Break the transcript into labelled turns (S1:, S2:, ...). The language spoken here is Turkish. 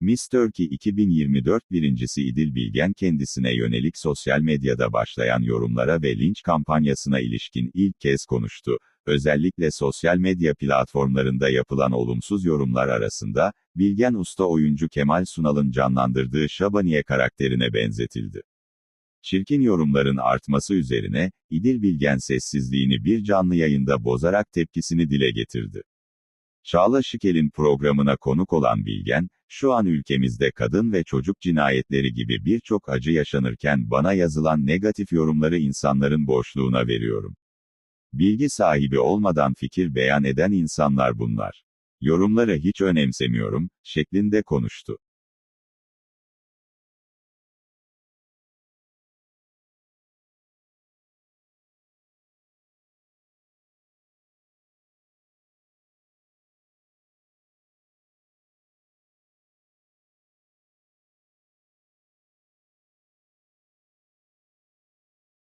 S1: Miss Turkey 2024 birincisi İdil Bilgen kendisine yönelik sosyal medyada başlayan yorumlara ve linç kampanyasına ilişkin ilk kez konuştu. Özellikle sosyal medya platformlarında yapılan olumsuz yorumlar arasında, Bilgen usta oyuncu Kemal Sunal'ın canlandırdığı Şabaniye karakterine benzetildi. Çirkin yorumların artması üzerine, İdil Bilgen sessizliğini bir canlı yayında bozarak tepkisini dile getirdi. Çağla Şikel'in programına konuk olan Bilgen, şu an ülkemizde kadın ve çocuk cinayetleri gibi birçok acı yaşanırken bana yazılan negatif yorumları insanların boşluğuna veriyorum. Bilgi sahibi olmadan fikir beyan eden insanlar bunlar. Yorumları hiç önemsemiyorum, şeklinde konuştu.